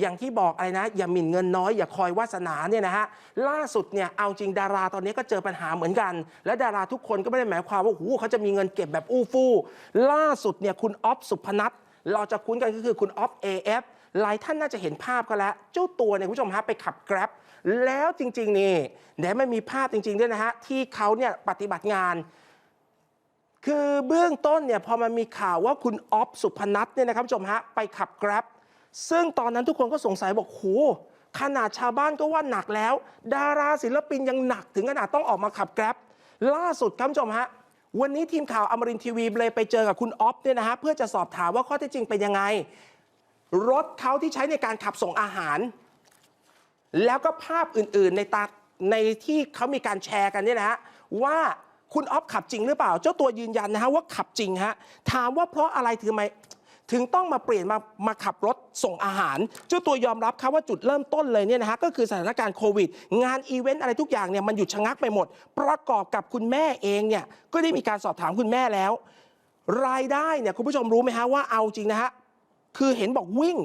อย่างที่บอกอะไรนะ อย่าหมิ่นเงินน้อย อย่าคอยวาสนาเนี่ยนะฮะล่าสุดเนี่ยเอาจริงดาราตอนนี้ก็เจอปัญหาเหมือนกัน และดาราทุกคนก็ไม่ได้หมายความว่าหูเขาจะมีเงินเก็บแบบอู้ฟู่ล่าสุดเนี่ยคุณอ๊อฟสุพนัทเราจะคุ้นกันก็คือคุณอ๊อฟ AF หลายท่านน่าจะเห็นภาพก็แล้ว เจ้าตัวเนี่ยคุณผู้ชมฮะไปขับแกร็บแล้วจริง ๆ นี่เดี๋ยวไม่มีภาพจริง ๆ ด้วยนะฮะ ที่เขาเนี่ยปฏิบัติงาน คือเบื้องต้นเนี่ยพอมันมีข่าวว่าคุณอ๊อฟสุพนัทเนี่ยนะครับผู้ชมฮะ ไปขับแกร็บ ซึ่งตอนนั้นทุกคนก็สงสัยบอกโหขนาดชาวบ้านก็ว่าหนักแล้ว ดาราศิลปินยังหนักถึงขนาดต้องออกมาขับแกร็บล่าสุดครับคุณผู้ชมฮะวันนี้ทีมข่าวอมรินทีวีเลยไปเจอกับคุณอ๊อฟเนี่ยนะฮะเพื่อจะสอบถามว่าข้อเท็จจริงเป็นยังไง รถเขาที่ใช้ในการขับส่งอาหาร แล้วก็ภาพอื่นๆในตาในที่เขามีการแชร์กันเนี่ยนะฮะว่าคุณอ๊อฟขับจริงหรือเปล่า เจ้าตัวยืนยันนะฮะว่าขับจริงฮะถามว่าเพราะอะไรถึงไม ถึงต้องมาเปลี่ยนมามาขับรถส่งอาหาร เจ้าตัวยอมรับครับว่าจุดเริ่มต้นเลยเนี่ยนะฮะก็คือสถานการณ์โควิด งานอีเวนต์อะไรทุกอย่างเนี่ยมันหยุดชะงักไปหมด ประกอบกับคุณแม่เองเนี่ยก็ได้มีการสอบถามคุณแม่แล้ว รายได้เนี่ยคุณผู้ชมรู้ไหมฮะว่าเอาจริงนะฮะคือเห็นบอกวิ่ง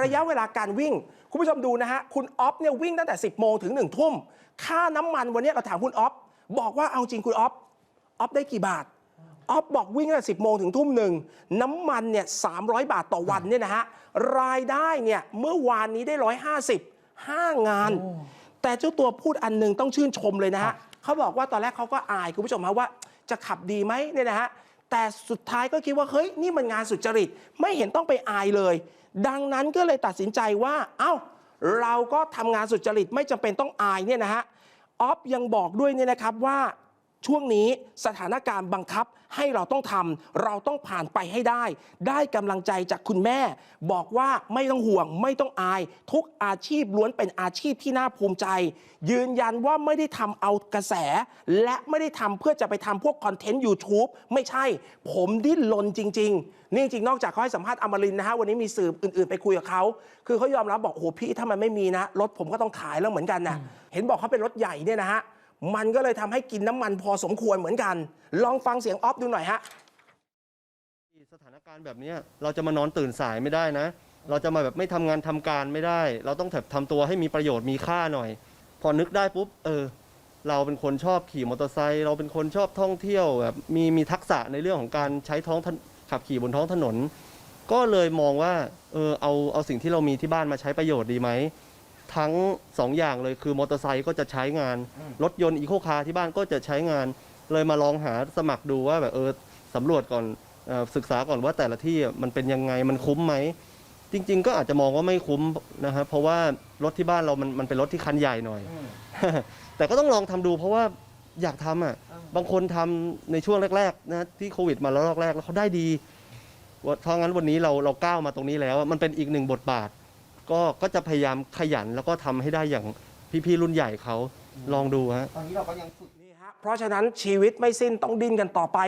ระยะเวลาการวิ่ง คุณผู้ชมดูนะฮะคุณออฟเนี่ยวิ่งตั้งแต่ 10 โมงถึง 1 ทุ่ม ค่าน้ำมันวันนี้เราถามคุณออฟบอกว่าเอาจริงคุณออฟออฟได้กี่บาท อ๊อฟบอกวิ่งตั้งแต่10โมงถึงทุ่มหนึ่งน้ำมันเนี่ย300บาทต่อวันเนี่ยนะฮะรายได้เนี่ยเมื่อวานนี้ได้ 150 5 งาน แต่เจ้าตัวพูดอันหนึงต้องชื่นชมเลยนะฮะเขาบอกว่าตอนแรกเขาก็อายคุณผู้ชมฮะว่าจะขับดีไหมเนี่ยนะฮะแต่สุดท้ายก็คิดว่าเฮ้ยนี่มันงานสุจริตไม่เห็นต้องไปอายเลย ดังนั้นก็เลยตัดสินใจว่า เอ้า เราก็ทำงานสุจริตไม่จำเป็นต้องอายเนี่ยนะฮะออฟยังบอกด้วยเนี่ยนะครับว่า ช่วงนี้สถานการณ์บังคับให้เราต้องทำเราต้องผ่านไปให้ได้ ได้กำลังใจจากคุณแม่ บอกว่าไม่ต้องห่วงไม่ต้องอาย ทุกอาชีพล้วนเป็นอาชีพที่น่าภูมิใจ ยืนยันว่าไม่ได้ทำเอากระแส และไม่ได้ทำเพื่อจะไปทำพวกคอนเทนต์ YouTube ไม่ใช่ ผมดิ้นรนจริง ๆ นี่จริงนอกจากเขาให้สัมภาษณ์อมรินนะฮะวันนี้มีสื่ออื่น ๆ ไปคุยกับเขาคือเขายอมรับบอกโอ้โหพี่ถ้ามันไม่มีนะรถผมก็ต้องขายแล้วเหมือนกันนะเห็นบอกเขาเป็นรถใหญ่เนี่ยนะฮะ มันก็เลยทำให้กินน้ำมันพอสมควรเหมือนกัน ลองฟังเสียงออฟดูหน่อยฮะสถานการณ์แบบนี้เราจะมานอนตื่นสายไม่ได้นะ เราจะมาแบบไม่ทำงานทำการไม่ได้ เราต้องแบบทำตัวให้มีประโยชน์มีค่าหน่อย พอนึกได้ปุ๊บ เออ เราเป็นคนชอบขี่มอเตอร์ไซค์เราเป็นคนชอบท่องเที่ยวแบบมีมีทักษะในเรื่องของการใช้ท้องขับขี่บนท้องถนน ก็เลยมองว่า เออเอาเอาสิ่งที่เรามีที่บ้านมาใช้ประโยชน์ดีไหม ทั้งสองอย่างเลยคือมอเตอร์ไซค์ก็จะใช้งาน รถยนต์อีโคคาร์ที่บ้านก็จะใช้งาน เลยมาลองหาสมัครดูว่าแบบเออสำรวจก่อนเออศึกษาก่อนว่าแต่ละที่มันเป็นยังไงมันคุ้มไหม จริง ๆ ก็อาจจะมองว่าไม่คุ้มนะครับเพราะว่ารถที่บ้านเรามันมันเป็นรถที่คันใหญ่หน่อย แต่ก็ต้องลองทำดูเพราะว่าอยากทำอะ บางคนทำในช่วงแรกๆนะที่โควิดมาแล้วรอบแรกแล้วเขาได้ดีว่าเพราะงั้นวันนี้เราเราก้าวมาตรงนี้แล้วอะมันเป็นอีกหนึ่งบทบาท ก็ก็จะพยายามขยันแล้วก็ทำให้ได้อย่างพี่ๆรุ่นใหญ่เขาลองดูฮะ ตอนนี้เราก็ยังฝึก นี่ฮะเพราะฉะนั้นชีวิตไม่สิ้นต้องดิ้นกันต่อไป